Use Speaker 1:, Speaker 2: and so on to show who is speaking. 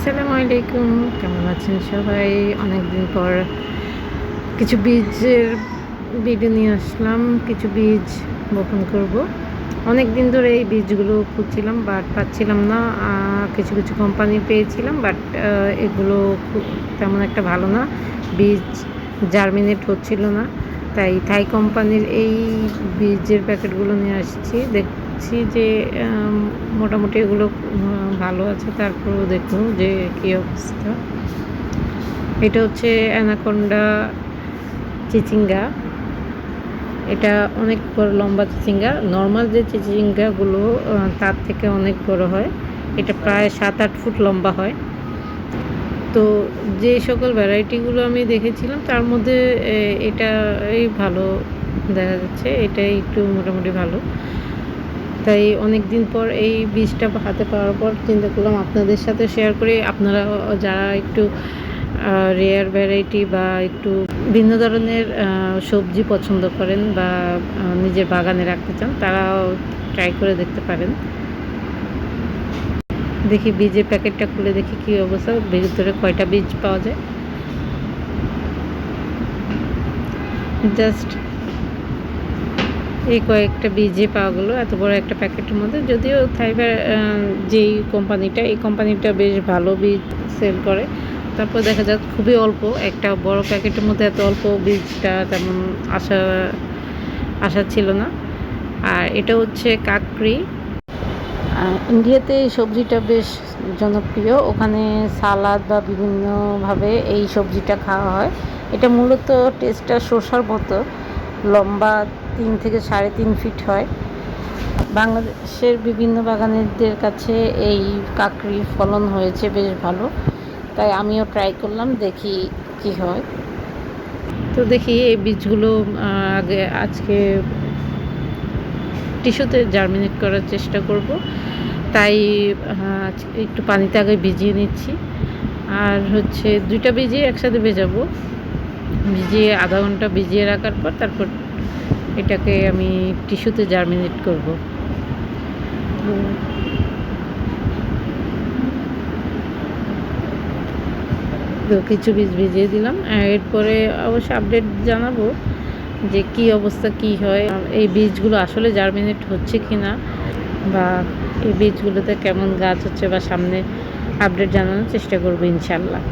Speaker 1: আসসালামু আলাইকুম। কেমন আছেন সবাই? অনেকদিন পর কিছু বীজের ভিডিও নিয়ে আসলাম। কিছু বীজ বপন করব। অনেক দিন ধরে এই বীজগুলো খুঁজছিলাম বাট পাচ্ছিলাম না। কিছু কিছু কোম্পানি পেয়েছিলাম বাট এগুলো তেমন একটা ভালো না। বীজ জার্মিনেট হচ্ছিল না। তাই থাই কোম্পানির এই বীজের প্যাকেটগুলো নিয়ে আসছি। দেখছি যে মোটামুটি এগুলো ভালো আছে। তারপরেও দেখুন যে কী অবস্থা। এটা হচ্ছে অ্যানাকোন্ডা চিচিঙ্গা। এটা অনেক বড়, লম্বা চিচিঙ্গা। নর্মাল যে চিচিঙ্গাগুলো তার থেকে অনেক বড় হয়। এটা প্রায় সাত আট ফুট লম্বা হয়। তো যে সকল ভ্যারাইটিগুলো আমি দেখেছিলাম, তার মধ্যে এটা এই ভালো দেখা যাচ্ছে। এটাই একটু মোটামুটি ভালো। তাই অনেক দিন পর এই বীজটা হাতে পাওয়ার পর চিন্তা করলাম আপনাদের সাথে শেয়ার করে। আপনারা যারা একটু রেয়ার ভ্যারাইটি বা একটু ভিন্ন ধরনের সবজি পছন্দ করেন বা নিজের বাগানে রাখতে চান, তারাও ট্রাই করে দেখতে পারেন। দেখি বীজের প্যাকেটটা খুলে দেখি কী অবস্থা, ভিতরে কয়টা বীজ পাওয়া যায়। জাস্ট এই কয়েকটা বীজে পাওয়া গেলো এত বড় একটা প্যাকেটের মধ্যে। যদিও থাইবার যেই কোম্পানিটা, এই কোম্পানিটা বেশ ভালো বীজ সেল করে। তারপর দেখা যাক, খুবই অল্প, একটা বড় প্যাকেটের মধ্যে এত অল্প বীজটা তেমন আশা আশা ছিল না। আর এটা হচ্ছে কাকরি ইন্ডিয়াতে এই সবজিটা বেশ জনপ্রিয়। ওখানে সালাদ বা বিভিন্নভাবে এই সবজিটা খাওয়া হয়। এটা মূলত টেস্টটা শসার মতো, লম্বা তিন থেকে সাড়ে তিন ফিট হয়। বাংলাদেশের বিভিন্ন বাগানেরদের কাছে এই কাকড়ি ফলন হয়েছে বেশ ভালো। তাই আমিও ট্রাই করলাম, দেখি কি হয়। তো দেখি এই বীজগুলো আগে, আজকে টিস্যুতে জার্মিনেট করার চেষ্টা করব। তাই একটু পানিতে আগে ভিজিয়ে নিচ্ছি। আর হচ্ছে দুইটা ভিজিয়ে একসাথে ভেজাবো। ভিজিয়ে আধা ঘণ্টা ভিজিয়ে রাখার পর তারপর এটাকে আমি টিস্যুতে জার্মিনেট করব। তো কিছু বীজ ভিজিয়ে দিলাম। এরপরে অবশ্য আপডেট জানাব যে কি অবস্থা, কি হয়, এই বীজগুলো আসলে জার্মিনেট হচ্ছে কি না বা এই বীজগুলোতে কেমন গাছ হচ্ছে বা সামনে আপডেট জানানোর চেষ্টা করব ইনশাল্লাহ।